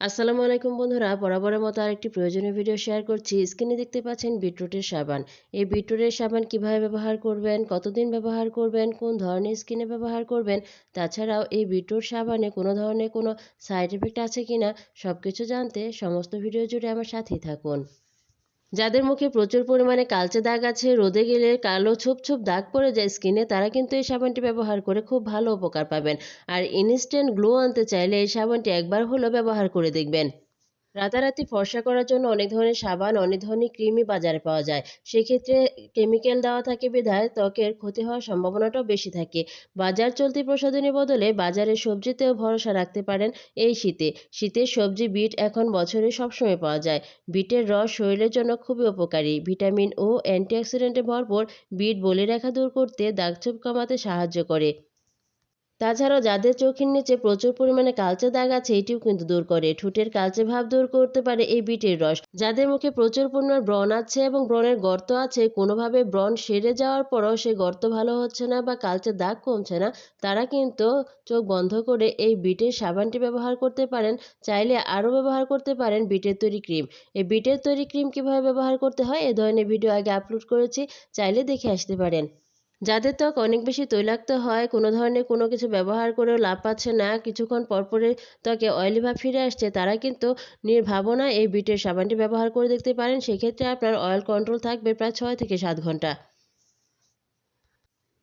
আসসালামু আলাইকুম বন্ধুরা, বরাবরের মতো আরেকটি প্রয়োজনীয় ভিডিও শেয়ার করছি। স্ক্রিনে দেখতে পাচ্ছেন বিটরুটের সাবান। এই বিটরুটের সাবান কীভাবে ব্যবহার করবেন, কতদিন ব্যবহার করবেন, কোন ধরনের স্কিনে ব্যবহার করবেন, তাছাড়াও এই বিটরুট সাবানে কোনো ধরনের কোনো সাইড এফেক্ট আছে কিনা সব কিছু জানতে সমস্ত ভিডিও জুড়ে আমার সাথেই থাকুন। যাদের মুখে প্রচুর পরিমাণে কালচে দাগ আছে, রোদে গেলে কালো ছোপ ছোপ দাগ পড়ে যায় স্কিনে, তারা কিন্তু এই সাবানটি ব্যবহার করে খুব ভালো উপকার পাবেন। আর ইনস্ট্যান্ট গ্লো আনতে চাইলে এই সাবানটি একবার হলেও ব্যবহার করে দেখবেন। রাতারাতি ফর্সা করার জন্য অনেক ধরনের সাবান, অনেক ধরনের ক্রিমই বাজারে পাওয়া যায়। সেক্ষেত্রে কেমিক্যাল দেওয়া থাকে বিধায় ত্বকের ক্ষতি হওয়ার সম্ভাবনাটাও বেশি থাকে। বাজার চলতি প্রসাধনী বদলে বাজারের সবজিতেও ভরসা রাখতে পারেন এই শীতে। শীতের সবজি, বিট এখন বছরে সবসময় পাওয়া যায়। বিটের রস শরীরের জন্য খুবই উপকারী। ভিটামিন ও অ্যান্টিঅক্সিডেন্টে ভরপুর বিট বলে রেখা দূর করতে দাগছোপ কমাতে সাহায্য করে। তাছাড়াও যাদের চোখের নিচে প্রচুর পরিমাণে কালচে দাগ আছে, এটিও কিন্তু দূর করে। ঠোঁটের কালচে ভাব দূর করতে পারে এই বিটের রস। যাদের মুখে প্রচুর পরিমাণ ব্রণ আছে এবং ব্রণের গর্ত আছে, কোনোভাবে ব্রণ সেরে যাওয়ার পরও সেই গর্ত ভালো হচ্ছে না বা কালচে দাগ কমছে না, তারা কিন্তু চোখ বন্ধ করে এই বিটের সাবানটি ব্যবহার করতে পারেন। চাইলে আরও ব্যবহার করতে পারেন বিটের তৈরি ক্রিম। এই বিটের তৈরি ক্রিম কীভাবে ব্যবহার করতে হয়, এ ধরনের ভিডিও আগে আপলোড করেছি, চাইলে দেখে আসতে পারেন। যাদের ত্বক অনেক বেশি তৈলাক্ত হয়, কোনো ধরনের কোনো কিছু ব্যবহার করেও লাভ পাচ্ছে না, কিছুক্ষণ পরপরে ত্বকে অয়েলি ভাব ফিরে আসছে, তারা কিন্তু নির্ভাবনা এই বিটের সাবানটি ব্যবহার করে দেখতে পারেন। সেক্ষেত্রে আপনার অয়েল কন্ট্রোল থাকবে প্রায় ছয় থেকে সাত ঘণ্টা।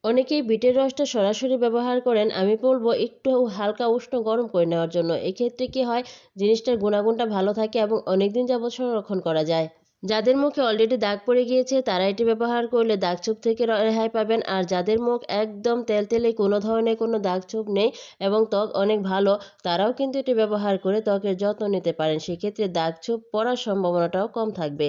অনেকেই বিটের রসটা সরাসরি ব্যবহার করেন। আমি বলব একটু হালকা উষ্ণ গরম করে নেওয়ার জন্য। এক্ষেত্রে কি হয়, জিনিসটার গুণাগুণটা ভালো থাকে এবং অনেকদিন যাবৎ সংরক্ষণ করা যায়। যাদের মুখে অলরেডি দাগ পড়ে গিয়েছে, তারা এটি ব্যবহার করলে দাগছোপ থেকে রেহাই পাবেন। আর যাদের মুখ একদম তেলতেলে, কোনো ধরনের কোনো দাগছোপ নেই এবং ত্বক অনেক ভালো, তারাও কিন্তু এটি ব্যবহার করে ত্বকের যত্ন নিতে পারেন। সেক্ষেত্রে দাগছোপ পড়ার সম্ভাবনাটাও কম থাকবে।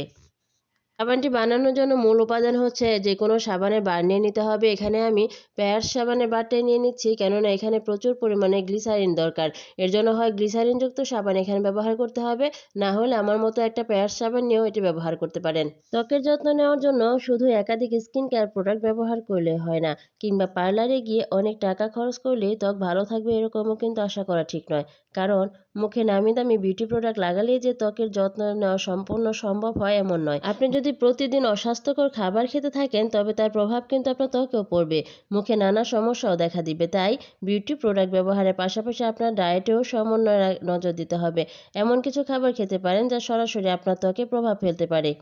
সাবানটি বানানোর জন্য মূল উপাদান হচ্ছে যে কোনো সাবানের বার নিয়ে নিতে হবে। এখানে আমি পেয়ার সাবানের বারটাই নিয়ে নিচ্ছি, কেননা এখানে প্রচুর পরিমাণে গ্লিসারিন দরকার। এর জন্য হয় গ্লিসারিনযুক্ত সাবান এখানে ব্যবহার করতে হবে, না হলে আমার মতো একটা পেয়ার সাবান নিয়েও এটি ব্যবহার করতে পারেন। ত্বকের যত্ন নেওয়ার জন্য শুধু একাধিক স্কিন কেয়ার প্রোডাক্ট ব্যবহার করলে হয় না, কিংবা পার্লারে গিয়ে অনেক টাকা খরচ করলে ত্বক ভালো থাকবে এরকমও কিন্তু আশা করা ঠিক নয়। কারণ মুখে নামি দামি বিউটি প্রোডাক্ট লাগালেই যে ত্বকের যত্ন নেওয়া সম্পূর্ণ সম্ভব হয় এমন নয়। আপনি যদি প্রতিদিন অস্বাস্থ্যকর খাবার খেতে থাকেন, তবে তার প্রভাব কিন্তু আপনার ত্বকেও পড়বে। মুখে নানা সমস্যাও দেখা দিবে। তাই বিউটি প্রোডাক্ট ব্যবহারের পাশাপাশি আপনার ডায়েটেও সমন্বয় নজর দিতে হবে। এমন কিছু খাবার খেতে পারেন যা সরাসরি আপনার ত্বকে প্রভাব ফেলতে পারে।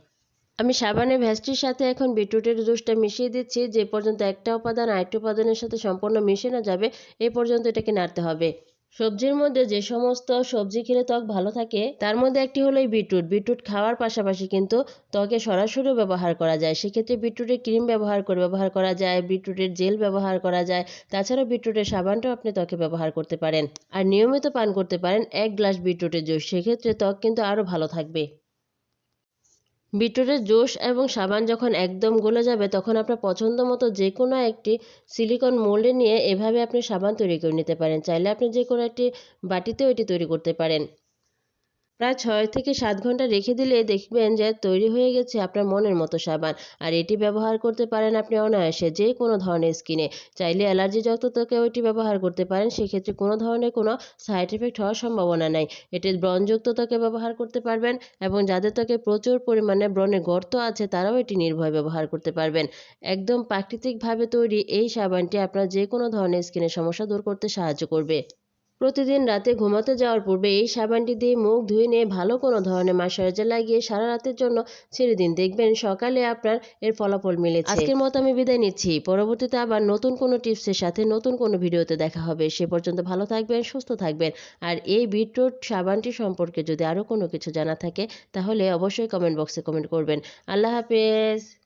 আমি সাবানের ভ্যাসটির সাথে এখন বিটরুটের জুসটা মিশিয়ে দিচ্ছি। যে পর্যন্ত একটা উপাদান আরেকটি উপাদানের সাথে সম্পূর্ণ মিশে না যাবে এই পর্যন্ত এটাকে নাড়তে হবে। সবজির মধ্যে যে সমস্ত সবজি খেলে ত্বক ভালো থাকে, তার মধ্যে একটি হলো বিটরুট। বিটরুট খাওয়ার পাশাপাশি কিন্তু ত্বকে সরাসরি ব্যবহার করা যায়। সেক্ষেত্রে বিটরুটের ক্রিম ব্যবহার করে ব্যবহার করা যায়, বিটরুটের জেল ব্যবহার করা যায়। তাছাড়া বিটরুটের সাবানটাও আপনি ত্বকে ব্যবহার করতে পারেন। আর নিয়মিত পান করতে পারেন এক গ্লাস বিটরুটের জুস। সেক্ষেত্রে ত্বক কিন্তু আরও ভালো থাকবে। বিটরুটের জোশ এবং সাবান যখন একদম গলে যাবে, তখন আপনার পছন্দ মতো যে কোনো একটি সিলিকন মোল্ডে নিয়ে এভাবে আপনি সাবান তৈরি করে নিতে পারেন। চাইলে আপনি যে কোনো একটি বাটিতেও এটি তৈরি করতে পারেন। প্রায় ছয় থেকে সাত ঘণ্টা রেখে দিলে দেখবেন যে তৈরি হয়ে গেছে আপনার মনের মতো সাবান। আর এটি ব্যবহার করতে পারেন আপনি অনায়াসে যে কোনো ধরনের স্কিনে। চাইলে অ্যালার্জি যত তোকে ওইটি ব্যবহার করতে পারেন, সেক্ষেত্রে কোনো ধরনের কোনো সাইড এফেক্ট হওয়ার সম্ভাবনা নাই। এটি ব্রণযুক্ত ত্বকে ব্যবহার করতে পারবেন এবং যাদের ত্বকে প্রচুর পরিমাণে ব্রণের গর্ত আছে, তারাও এটি নির্ভয় ব্যবহার করতে পারবেন। একদম প্রাকৃতিকভাবে তৈরি এই সাবানটি আপনার যে কোনো ধরনের স্কিনের সমস্যা দূর করতে সাহায্য করবে। প্রতিদিন রাতে ঘুমাতে যাওয়ার পূর্বে এই সাবানটি দিয়ে মুখ ধুয়ে নিয়ে ভালো কোনো ধরনের ময়শ্চারাইজার লাগিয়ে সারা রাতের জন্য ছেড়ে দিন। দেখবেন সকালে আপনার এর ফলাফল মিলেছে। আজকের মতো আমি বিদায় নিচ্ছি। পরবর্তীতে আবার নতুন কোনো টিপসের সাথে নতুন কোনো ভিডিওতে দেখা হবে। সে পর্যন্ত ভালো থাকবেন, সুস্থ থাকবেন। আর এই বিটরুট সাবানটি সম্পর্কে যদি আরও কোনো কিছু জানা থাকে, তাহলে অবশ্যই কমেন্ট বক্সে কমেন্ট করবেন। আল্লাহ হাফেজ।